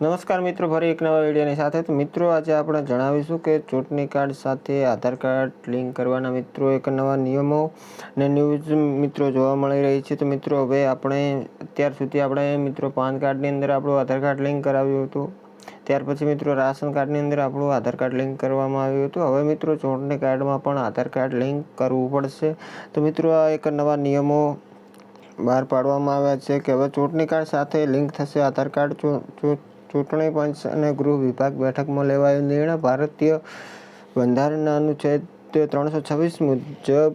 નમસ્કાર મિત્રો, ફરી એક નવા વિડીયોની સાથે. તો મિત્રો, આજે આપણે જણાવીશું કે ચૂંટણી કાર્ડ સાથે આધાર કાર્ડ લિંક કરવાના મિત્રો એક નવા નિયમો ને ન્યૂઝ મિત્રો જોવા મળી રહી છે. તો મિત્રો, હવે આપણે અત્યાર સુધી આપણે મિત્રો પાન કાર્ડની અંદર આપણું આધાર કાર્ડ લિંક કરાવ્યું હતું. ત્યાર પછી મિત્રો, રાશન કાર્ડની અંદર આપણું આધાર કાર્ડ લિંક કરવામાં આવ્યું હતું. હવે મિત્રો, ચૂંટણી કાર્ડમાં પણ આધાર કાર્ડ લિંક કરવું પડશે. તો મિત્રો, આ એક નવા નિયમો બહાર પાડવામાં આવ્યા છે કે હવે ચૂંટણી કાર્ડ સાથે લિંક થશે, આધાર કાર્ડ ચૂંટણી પંચ અને ગૃહ વિભાગ બેઠકમાં લેવાયો નિર્ણય. ભારતીય બંધારણના અનુચ્છેદ ત્રણસો છવ્વીસ મુજબ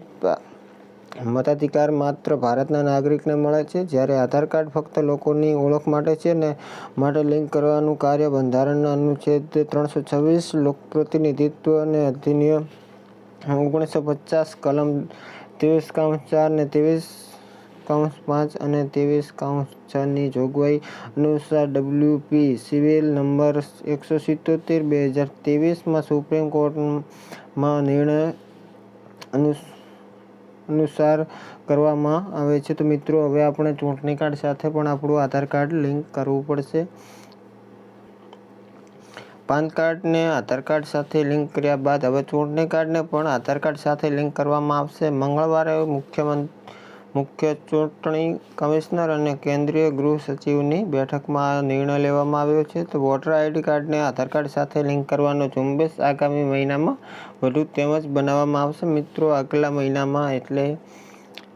મતાધિકાર માત્ર ભારતના નાગરિકને મળે છે, જ્યારે આધાર કાર્ડ ફક્ત લોકોની ઓળખ માટે છે ને માટે લિંક કરવાનું કાર્ય બંધારણના અનુચ્છેદ ત્રણસો છવ્વીસ લોકપ્રતિનિધિત્વ અને અધિનિયમ ઓગણીસો પચાસ કલમ ત્રેવીસ કામ ચાર ને ત્રેવીસ કાઉન્સ પાંચ અને ત્રેવીસ કાઉન્સ છની જોગવાઈ અનુસાર ડબલ્યુપી સિવિલ નંબર એકસો સિત્તોતેર બે હજાર ત્રેવીસમાં સુપ્રીમ કોર્ટમાં નિર્ણય અનુસાર કરવામાં આવે છે. તો મિત્રો, હવે આપણે ચૂંટણી કાર્ડ સાથે પણ આપણું આધાર કાર્ડ લિંક કરવું પડશે. પાન કાર્ડને આધાર કાર્ડ સાથે લિંક કર્યા બાદ હવે ચૂંટણી કાર્ડને પણ આધાર કાર્ડ સાથે લિંક કરવામાં આવશે. મંગળવારે મુખ્યમંત્રી મુખ્ય ચૂંટણી કમિશનર અને કેન્દ્રીય ગૃહ સચિવની બેઠકમાં આ નિર્ણય લેવામાં આવ્યો છે. તો વોટર આઈડી કાર્ડને આધાર કાર્ડ સાથે લિંક કરવાનો ઝુંબેશ આગામી મહિનામાં વધુ તેમજ બનાવવામાં આવશે. મિત્રો, આગલા મહિનામાં એટલે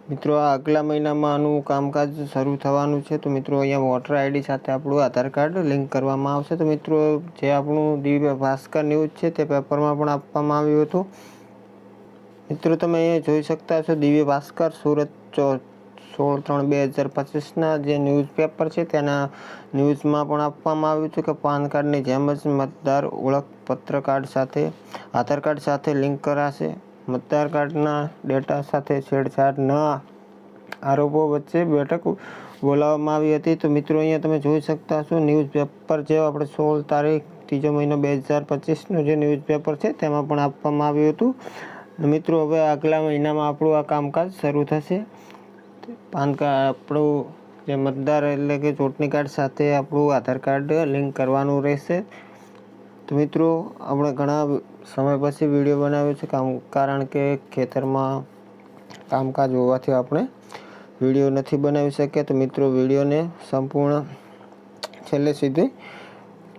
મિત્રો, આ આગલા મહિનામાં આનું કામકાજ શરૂ થવાનું છે. તો મિત્રો, અહીંયા વોટર આઈડી સાથે આપણું આધાર કાર્ડ લિંક કરવામાં આવશે. તો મિત્રો, જે આપણું દિવ્ય ભાસ્કર ન્યૂઝ છે તે પેપરમાં પણ આપવામાં આવ્યું હતું. મિત્રો, તમે અહીંયા જોઈ શકતા છો દિવ્ય ભાસ્કર, સુરત સોળ ત્રણ બે હજાર પચીસના જે ન્યૂઝપેપર છે, તેના ન્યૂઝમાં પણ આપવામાં આવ્યું છે કે પાન કાર્ડની જેમ જ મતદાર ઓળખપત્ર કાર્ડ સાથે, આધાર કાર્ડ સાથે લિંક કરાશે. મતદાર કાર્ડના ડેટા સાથે છેડછાડ ન આરોપો વચ્ચે બેઠક બોલાવવામાં આવી હતી. તો મિત્રો, અહીંયા તમે જોઈ શકતા છો ન્યૂઝપેપર જે આપણે સોળ તારીખ, ત્રીજો મહિનો બે હજાર પચીસનું જે ન્યૂઝપેપર છે, તેમાં પણ આપવામાં આવ્યું હતું. મિત્રો, હવે આગલા મહિનામાં આપણું આ કામકાજ શરૂ થશે. પાન કાર્ડ આપણું જે મતદાર એટલે કે ચૂંટણી કાર્ડ સાથે આપણું આધાર કાર્ડ લિંક કરવાનું રહેશે. તો મિત્રો, આપણે ઘણા સમય પછી વીડિયો બનાવ્યો છે કામ, કારણ કે ખેતરમાં કામકાજ હોવાથી આપણે વીડિયો નથી બનાવી શક્યા તો મિત્રો, વિડીયોને સંપૂર્ણ છેલ્લે સુધી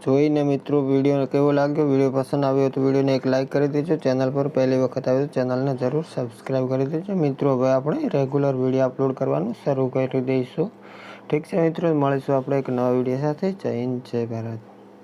જોઈને મિત્રો વીડિયો કેવો લાગ્યો? વીડિયો પસંદ આવ્યો તો વિડીયોને એક લાઇક કરી દેજો. ચેનલ પર પહેલી વખત આવ્યો તો ચેનલને જરૂર સબસ્ક્રાઈબ કરી દેજો. મિત્રો, હવે આપણે રેગ્યુલર વીડિયો અપલોડ કરવાનું શરૂ કરી દઈશું. ઠીક છે મિત્રો, મળીશું આપણે એક નવા વીડિયો સાથે. જય હિન્દ, જય ભારત.